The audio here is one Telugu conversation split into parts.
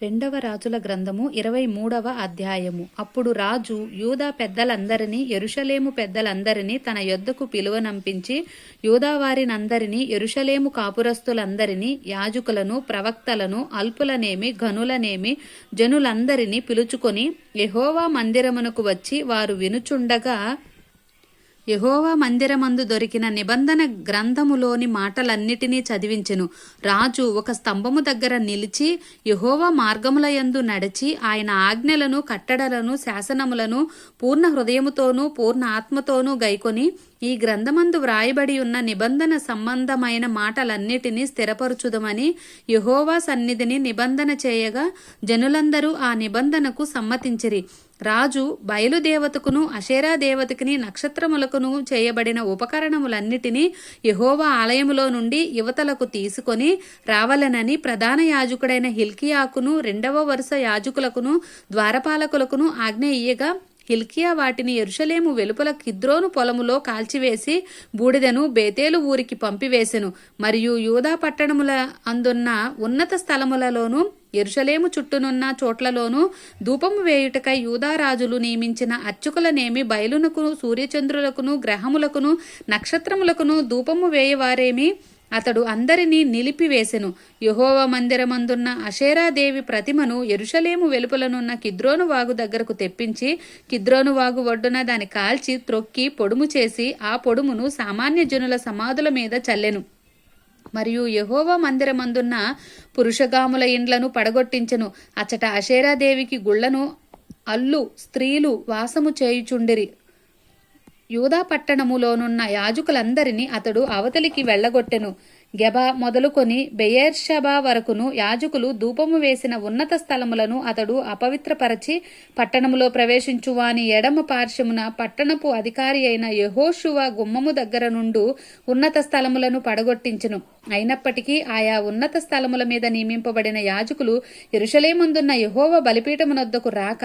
రెండవ రాజుల గ్రంథము ఇరవై మూడవ అధ్యాయము. అప్పుడు రాజు యూదా పెద్దలందరినీ ఎరుషలేము పెద్దలందరినీ తన యొద్దకు పిలువనంపించి యూదావారినందరినీ ఎరుషలేము కాపురస్తులందరినీ యాజకులను ప్రవక్తలను అల్పులనేమి ఘనులనేమి జనులందరినీ పిలుచుకొని యహోవా మందిరమునకు వచ్చి వారు వినుచుండగా యహోవా మందిరమందు దొరికిన నిబంధన గ్రంథములోని మాటలన్నిటినీ చదివించెను. రాజు ఒక స్తంభము దగ్గర నిలిచి యహోవా మార్గముల యందు నడిచి ఆయన ఆజ్ఞలను కట్టడలను శాసనములను పూర్ణ హృదయముతోనూ పూర్ణ ఆత్మతోనూ గైకొని ఈ గ్రంథమందు వ్రాయబడి ఉన్న నిబంధన సంబంధమైన మాటలన్నిటినీ స్థిరపరచుదమని యహోవా సన్నిధిని నిబంధన చేయగా జనులందరూ ఆ నిబంధనకు సమ్మతించిరి. రాజు బయలుదేవతకును అషేరా దేవతకిని నక్షత్రములకును చేయబడిన ఉపకరణములన్నిటినీ యహోవా ఆలయములో నుండి యువతలకు తీసుకొని రావలనని ప్రధాన యాజకుడైన హిల్కియాకును రెండవ వరుస యాజకులకును ద్వారపాలకులకును ఆజ్ఞ ఇయ్యగా హిల్కియా వాటిని ఎరుషలేము వెలుపల కిద్రోను పొలములో కాల్చివేసి బూడిదను బేతేలు ఊరికి పంపివేసెను. మరియు యూదా పట్టణముల అందున్న ఉన్నత స్థలములలోనూ ఎరుషలేము చుట్టూనున్న చోట్లలోనూ ధూపము వేయుటకై యూదారాజులు నియమించిన అర్చకులనేమి బయలునకును సూర్యచంద్రులకును గ్రహములకును నక్షత్రములకును ధూపము వేయవారేమి? అతడు అందరినీ నిలిపివేసెను. యహోవ మందిరమందున్న అషేరాదేవి ప్రతిమను ఎరుషలేము వెలుపలనున్న కిద్రోను వాగు దగ్గరకు తెప్పించి కిద్రోను వాగు ఒడ్డున దాని కాల్చి త్రొక్కి పొడుము చేసి ఆ పొడుమును సామాన్య జనుల సమాధుల మీద చల్లెను. మరియు యహోవ మందిరమందున్న పురుషగాముల ఇండ్లను పడగొట్టించెను. అచ్చట అషేరాదేవికి గుళ్ళను అల్లు స్త్రీలు వాసము చేయుచుండిరి. యూదా పట్టణములోనున్న యాజకులందరినీ అతడు అవతలికి వెళ్ళగొట్టెను. గెబ మొదలుకొని బెయేర్షబా వరకును యాజకులు ధూపము వేసిన ఉన్నత స్థలములను అతడు అపవిత్రపరచి పట్టణములో ప్రవేశించువాని ఎడమ పార్శ్వమున పట్టణపు అధికారి అయిన యహోషువ గుమ్మము దగ్గర నుండు ఉన్నత స్థలములను పడగొట్టించెను. అయినప్పటికీ ఆయా ఉన్నత స్థలముల మీద నియమింపబడిన యాజకులు ఎరుషలేముందున్న యహోవ బలిపీఠమునొద్దకు రాక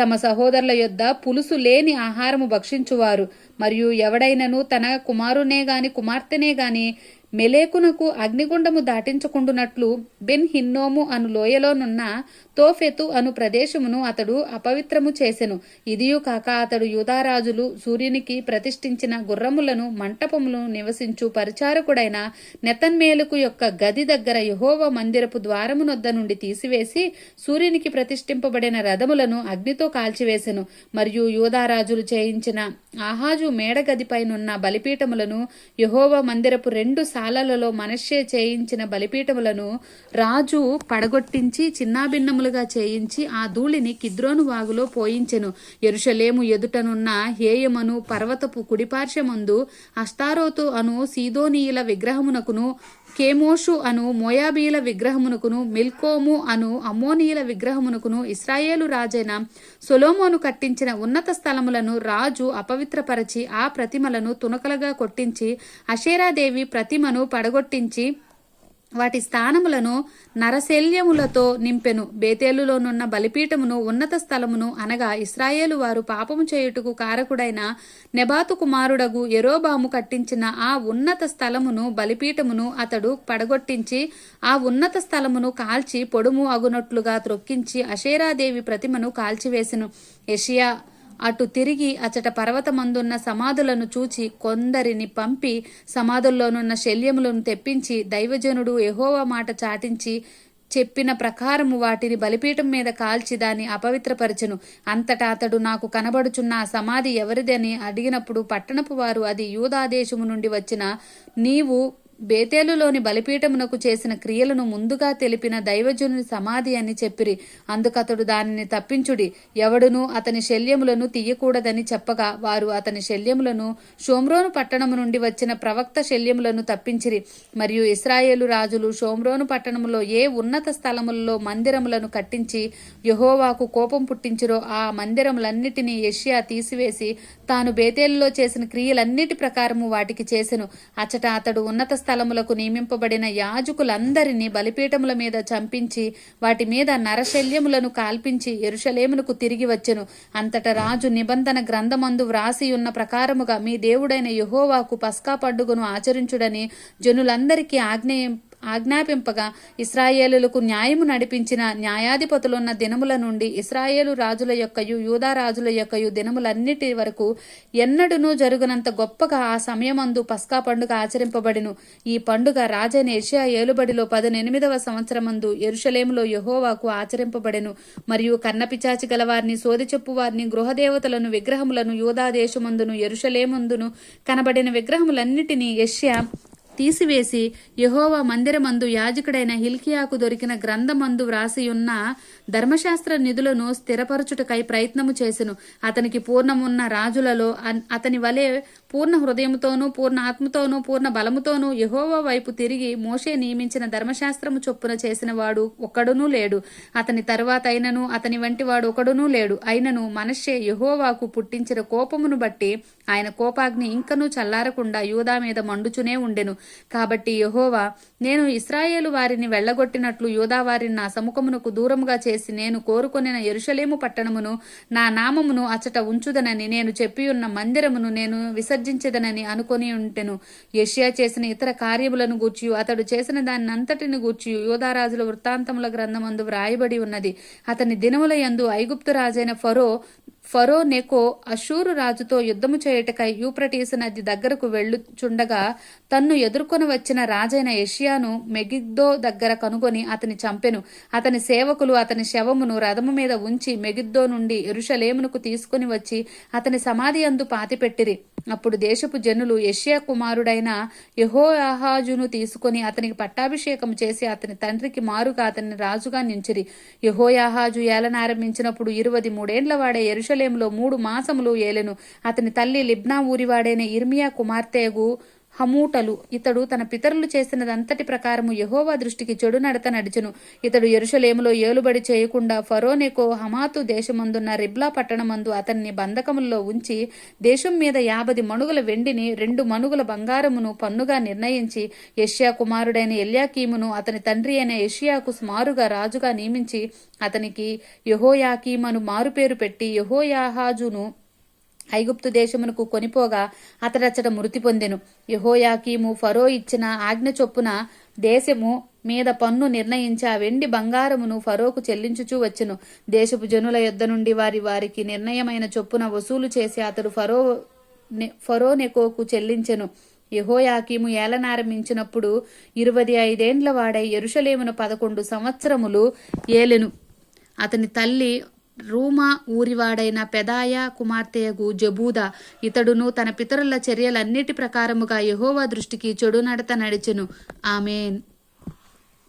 తమ సహోదరుల యొద్ద పులుసు లేని ఆహారము భక్షించువారు. మరియు ఎవడైనను తన కుమారునే గాని కుమార్తెనే గాని మెలేకునకు అగ్నిగుండము దాటించకుండునట్లు బెన్ హిన్నోము అను లోయలోనున్న తోఫెతు అను ప్రదేశమును అతడు అపవిత్రము చేసెను. ఇదియు కాక అతడు యూదారాజులు సూర్యునికి ప్రతిష్ఠించిన గుర్రములను మంటపములను నివసించు పరిచారకుడైన నెతన్మేలుకు యొక్క గది దగ్గర యహోవ మందిరపు ద్వారమునొద్ద నుండి తీసివేసి సూర్యునికి ప్రతిష్ఠింపబడిన రథములను అగ్నితో కాల్చివేసెను. మరియు యూదారాజులు చేయించిన ఆహాజు మేడగదిపైనున్న బలిపీఠములను యహోవ మందిరపు రెండు సాలలలో మనషే చేయించిన బలిపీఠములను రాజు పడగొట్టించి చిన్నాభిన్నములుగా చేయించి ఆ ధూళిని కిద్రోను వాగులో పోయించెను. ఎరుషలేము ఎదుటనున్న హేయమను పర్వతపు కుడిపార్శ్వమందు అస్తారోతు అను సీదోనీయుల విగ్రహమునకును కేమోషు అను మోయాబీల విగ్రహమునకును మిల్కోము అను అమోనీయుల విగ్రహమునకును ఇస్రాయేలు రాజైన సొలోమోను కట్టించిన ఉన్నత స్థలములను రాజు అపవిత్రపరచి ఆ ప్రతిమలను తునకలుగా కొట్టించి అషేరాదేవి ప్రతిమను పడగొట్టించి వాటి స్థానములను నరశల్యములతో నింపెను. బేతేలులోనున్న బలిపీఠమును ఉన్నత స్థలమును అనగా ఇస్రాయేలు వారు పాపము చేయుటకు కారకుడైన నెబాతు కుమారుడగు ఎరోబాము కట్టించిన ఆ ఉన్నత స్థలమును బలిపీఠమును అతడు పడగొట్టించి ఆ ఉన్నత స్థలమును కాల్చి పొడుము అగునట్లుగా త్రొక్కించి అషేరాదేవి ప్రతిమను కాల్చివేసెను. ఎషియా అటు తిరిగి అచట పర్వతమందున్న సమాధులను చూచి కొందరిని పంపి సమాధుల్లోనున్న శల్యములను తెప్పించి దైవజనుడు ఎహోవా మాట చాటించి చెప్పిన ప్రకారము వాటిని బలిపీఠం మీద కాల్చి దాన్ని అపవిత్రపరచును. అంతటా అతడు నాకు కనబడుచున్న ఆ సమాధి ఎవరిదని అడిగినప్పుడు పట్టణపు వారు అది యూదాదేశము నుండి వచ్చిన నీవు బేతేలులోని బలిపీఠమునకు చేసిన క్రియలను ముందుగా తెలిపిన దైవజనుని సమాధి అని చెప్పిరి. అందుకతడు దానిని తప్పించుడి. ఎవడునూ అతని శల్యములను తీయకూడదని చెప్పగా వారు అతని శల్యములను షోమ్రోను పట్టణము నుండి వచ్చిన ప్రవక్త శల్యములను తప్పించిరి. మరియు ఇస్రాయేలు రాజులు షోమ్రోను పట్టణములో ఏ ఉన్నత స్థలములలో మందిరములను కట్టించి యహోవాకు కోపం పుట్టించిరో ఆ మందిరములన్నిటినీ యెషయా తీసివేసి తాను బేతేలులో చేసిన క్రియలన్నిటి ప్రకారము వాటికి చేసెను. అచట అతడు ఉన్నత స్థలములకు నియమింపబడిన యాజకులందరినీ బలిపీఠముల మీద చంపించి వాటి మీద నరశల్యములను కాల్పించి ఎరుషలేమునకు తిరిగి వచ్చెను. అంతట రాజు నిబంధన గ్రంథమందు వ్రాసి ఉన్న ప్రకారముగా మీ దేవుడైన యహోవాకు పస్కా పండుగను ఆచరించుడని జనులందరికీ ఆజ్ఞ ఆజ్ఞాపింపగా ఇస్రాయేలులకు న్యాయము నడిపించిన న్యాయాధిపతులున్న దినముల నుండి ఇస్రాయేలు రాజుల యొక్కయు యూదా రాజుల యొక్కయు దినములన్నిటి వరకు ఎన్నడూనూ జరుగునంత గొప్పగా ఆ సమయమందు పస్కా పండుగ ఆచరింపబడిను. ఈ పండుగ రాజైన ఏషియా ఏలుబడిలో పదనెనిమిదవ సంవత్సరమందు ఎరుషలేములో యెహోవాకు ఆచరింపబడెను. మరియు కన్నపిచాచి గలవారిని సోది చెప్పు వారిని గృహదేవతలను విగ్రహములను యూదా దేశమందును ఎరుషలేమందును కనబడిన విగ్రహములన్నిటినీ యెషయా తీసివేసి యహోవా మందిరమందు యాజకుడైన హిల్కియాకు దొరికిన గ్రంథమందు వ్రాసియున్న ధర్మశాస్త్ర నిధులను స్థిరపరచుటకై ప్రయత్నము చేసెను. అతనికి పూర్ణమున్న రాజులలో అన్- అతని వలె పూర్ణ హృదయముతోనూ పూర్ణ ఆత్మతోనూ పూర్ణ బలముతోనూ యెహోవా వైపు తిరిగి మోషే నియమించిన ధర్మశాస్త్రము చొప్పున చేసిన వాడు ఒక్కడునూ లేడు. అతని తరువాత అయినను అతని వంటి వాడు ఒకడునూ లేడు. అయినను మనషే యహోవాకు పుట్టించిన కోపమును బట్టి ఆయన కోపాగ్ని ఇంకనూ చల్లారకుండా యూదా మీద మండుచునే ఉండెను. కాబట్టి యహోవా నేను ఇస్రాయేలు వారిని వెళ్ళగొట్టినట్లు యూదా వారిని నా సముఖమునకు దూరముగా చేసి నేను కోరుకొనిన ఎరుషలేము పట్టణమును నా నామమును అచట ఉంచుదనని నేను చెప్పియున్న మందిరమును నేను విసర్జించదనని అనుకొని ఉంటెను. యషియా చేసిన ఇతర కార్యములను గూర్చి అతడు చేసిన దాని అంతటిని గూర్చి యోధారాజుల వృత్తాంతముల గ్రంథమందు వ్రాయబడి ఉన్నది. అతని దినముల యందు ఐగుప్తు రాజైన ఫరో ఫరో నెకో అషూరు రాజుతో యుద్ధము చేయుటకై యూప్రటీసు నది దగ్గరకు వెళ్ళుచుండగా తన్ను ఎదుర్కొని వచ్చిన రాజైన ఎషియాను మెగిద్దో దగ్గర కనుగొని అతని చంపెను. అతని సేవకులు అతని శవమును రథము మీద ఉంచి మెగిద్దో నుండి ఎరుషలేమునకు తీసుకుని వచ్చి అతని సమాధి అందు పాతిపెట్టిరి. అప్పుడు దేశపు జనులు యెషయా కుమారుడైన యహోయాహాజును తీసుకొని అతనికి పట్టాభిషేకం చేసి అతని తండ్రికి మారుగా అతన్ని రాజుగా నించిరి. యెహోయాహాజు ఏలనారంభించినప్పుడు ఇరువది మూడేండ్ల వాడే ఎరుషలేములో మూడు మాసములు ఏలెను. అతని తల్లి లిబ్నా ఊరివాడైన ఇర్మియా కుమార్తెగు హమూటలు. ఇతడు తన పితరులు చేసినదంతటి ప్రకారము యహోవా దృష్టికి చెడు నడత నడిచెను. ఇతడు ఎరుషలేములో ఏలుబడి చేయకుండా ఫరోనెకో హమాతు దేశమందున్న రిబ్లా పట్టణమందు అతన్ని బంధకముల్లో ఉంచి దేశం మీద యాభది మణుగుల వెండిని రెండు మణుగుల బంగారమును పన్నుగా నిర్ణయించి యష్యా కుమారుడైన ఎల్యాకీమును అతని తండ్రి అయిన యషియాకు స్మారుగా రాజుగా నియమించి అతనికి యహోయాకీమను మారుపేరు పెట్టి యహోయాహాజును ఐగుప్తు దేశమునకు కొనిపోగా అతడచ్చట మృతి పొందెను. యహోయాకీము ఫరో ఇచ్చిన ఆజ్ఞ చొప్పున దేశము మీద పన్ను నిర్ణయించి ఆ వెండి బంగారమును ఫరోకు చెల్లించుచూ వచ్చెను. దేశపు జనుల యొద్ద నుండి వారి వారికి నిర్ణయమైన చొప్పున వసూలు చేసి అతడు ఫరో నె- ఫరో నెకోకు చెల్లించెను. యహోయాకీము ఏలనారంభించినప్పుడు ఇరవై ఐదేండ్ల వాడై ఎరుషలేమును పదకొండు సంవత్సరములు ఏలెను. అతని తల్లి రూమా ఊరివాడైన పెదాయ కుమార్తెయగు జబూదా ఇతడును తన పితరుల చర్యలన్నిటి ప్రకారముగా యహోవా దృష్టికి చెడు నడత నడిచెను. ఆమెన్.